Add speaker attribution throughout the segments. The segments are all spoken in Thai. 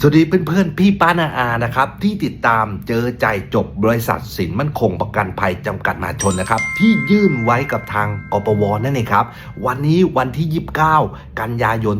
Speaker 1: สวัสดีเพื่อนๆพี่ป้านาอานะครับ ที่ติดตามเจอใจจบบริษัทสินมั่นคงประกันภัยจำกัดมหาชนนะครับ ที่ยื่นไว้กับทางกปวนั่นเองครับ วันนี้วันที่ 29 กันยายน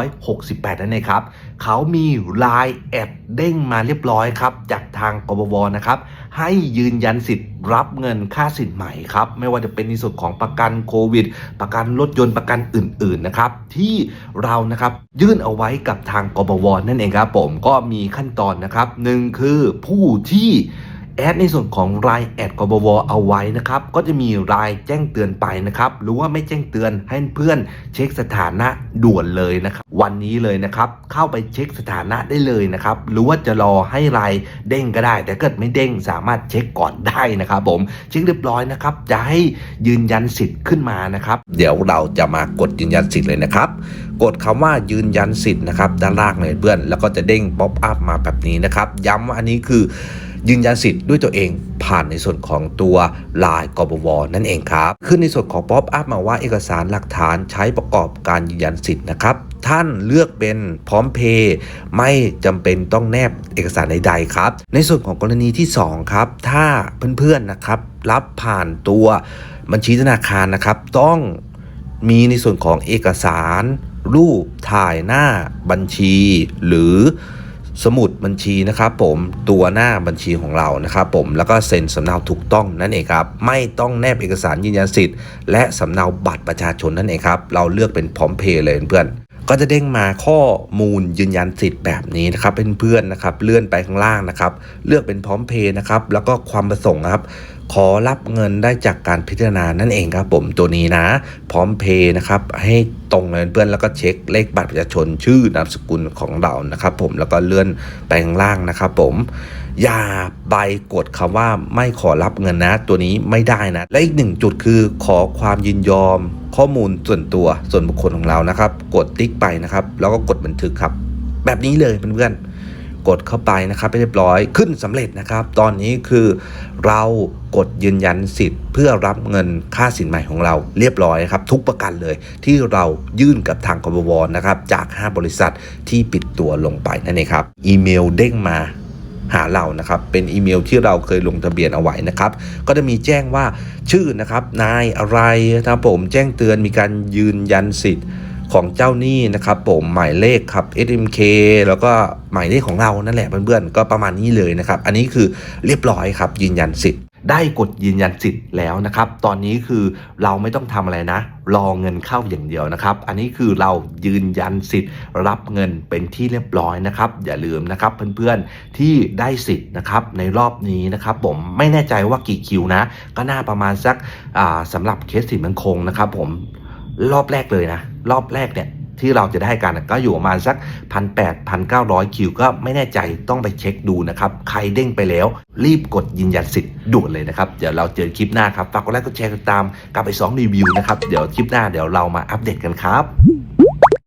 Speaker 1: 2568 นั่นเองครับ เขามีไลน์แอดเด้งมาเรียบร้อยครับ จากทางกปวนะครับให้ยืนยันสิทธิ์รับเงินค่าสินใหม่ครับ ไม่ว่าจะเป็นในส่วนของประกันโควิด ประกันรถยนต์ประกันอื่นๆนะครับ ที่เรานะครับยื่นเอาไว้กับทางกบวนั่นเองครับผมก็มีขั้นตอนนะครับหนึ่งคือผู้ที่ แอดในส่วนของรายแอดกบวเอาไว้นะครับก็จะมีรายแจ้งเตือนไปนะครับหรือว่าไม่แจ้งเตือนให้เพื่อนเช็คสถานะด่วนเลยนะครับวันนี้เลยนะครับเข้าไปเช็คสถานะได้เลยนะครับหรือว่าจะรอให้รายเด้งก็ได้ แต่เกิดไม่เด้งสามารถเช็คก่อนได้นะครับผมเช็คเรียบร้อยนะครับจะให้ยืนยันสิทธิ์ขึ้นมานะครับ เดี๋ยวเราจะมากดยืนยันสิทธิ์เลยนะครับกดคำว่ายืนยันสิทธิ์นะครับด้านล่างเลยเพื่อน แล้วก็จะเด้งป๊อปอัพมาแบบนี้นะครับ ย้ำว่าอันนี้คือ ยืนยันสิทธิ์ด้วยตัวเองผ่านในส่วนของตัวลายกบวนั่นเองครับ ขึ้นในส่วนของป๊อปอัพมาว่าเอกสารหลักฐานใช้ประกอบการยืนยันสิทธิ์นะครับ ท่านเลือกเป็นพร้อมเพย์ไม่จำเป็นต้องแนบเอกสารใดๆครับ ในส่วนของกรณีที่ 2 ครับ ถ้าเพื่อนๆนะครับ รับผ่านตัวบัญชีธนาคารนะครับ ต้องมีในส่วนของเอกสาร รูปถ่ายหน้าบัญชีหรือ สมุดบัญชีนะครับผมตัวหน้าบัญชีของเรานะครับผมแล้วก็เซ็นสำเนาถูกต้องนั่นเองครับไม่ต้องแนบเอกสารยืนยันสิทธิ์และสำเนาบัตรประชาชนนั่นเองครับเราเลือกเป็นพร้อมเพย์เลยเพื่อน ก็จะเด้งมาข้อมูลยืนยันสิทธิ์แบบนี้นะครับเพื่อนๆนะครับเลื่อนไปข้างล่างนะครับเลือกเป็นพร้อมเพย์นะครับแล้วก็ความประสงค์ครับขอรับเงินได้จากการพิจารณานั่นเองครับผมตัวนี้นะ พร้อมเพย์นะครับให้ตรงเลยเพื่อนแล้วก็เช็คเลขบัตรประชาชนชื่อนามสกุลของเรานะครับผมแล้วก็เลื่อนไปข้างล่างนะครับผม อย่าใบกดคำว่าไม่ขอรับเงินนะ ตัวนี้ไม่ได้นะ และอีกหนึ่งจุดคือขอความยินยอม ข้อมูลส่วนตัวส่วนบุคคลของเรานะครับ กดติ๊กไปนะครับ แล้วก็กดบันทึกครับ แบบนี้เลยเพื่อนๆกดเข้าไปนะครับเรียบร้อยขึ้นสำเร็จนะครับ ตอนนี้คือเรากดยืนยันสิทธิ์ เพื่อรับเงินค่าสินใหม่ของเราเรียบร้อยครับ ทุกประกันเลยที่เรายื่นกับทางกบวนะครับจาก 5 บริษัทที่ปิดตัวลงไปนั่นเองครับ อีเมลเด้งมา หาเรานะครับเป็นอีเมลที่เราเคยลงทะเบียนเอาไว้นะครับก็จะมีแจ้งว่าชื่อนะครับนายอะไรนะครับผมแจ้งเตือนมีการยืนยันสิทธิ์ของเจ้าหนี้นะครับผมหมายเลขครับ SMK แล้วก็หมายเลขของเรานั่นแหละเพื่อนๆก็ประมาณนี้เลยนะครับ อันนี้คือเรียบร้อยครับยืนยันสิทธิ์ ได้กดยืนยันสิทธิ์แล้วนะครับ ตอนนี้คือเราไม่ต้องทำอะไรนะ รอเงินเข้าอย่างเดียวนะครับ อันนี้คือเรายืนยันสิทธิ์รับเงินเป็นที่เรียบร้อยนะครับ อย่าลืมนะครับเพื่อนๆที่ได้สิทธิ์นะครับในรอบนี้นะครับ ผมไม่แน่ใจว่ากี่คิวนะ ก็น่าประมาณสักอ่าสำหรับเคสสินมันคงนะครับ ผมรอบแรกเลยนะ รอบแรกเนี่ย ที่เราจะได้กันก็อยู่ประมาณสักพันแปดพันเก้าร้อยคิว ก็ไม่แน่ใจต้องไปเช็คดูนะครับ ใครเด้งไปแล้ว รีบกดยืนยันสิทธิ์ด่วนเลยนะครับ เดี๋ยวเราเจอคลิปหน้าครับ ฝากกดไลค์กดแชร์กดติดตามกลับไป2รีวิวนะครับ เดี๋ยวคลิปหน้าเดี๋ยวเรามาอัปเดตกันครับ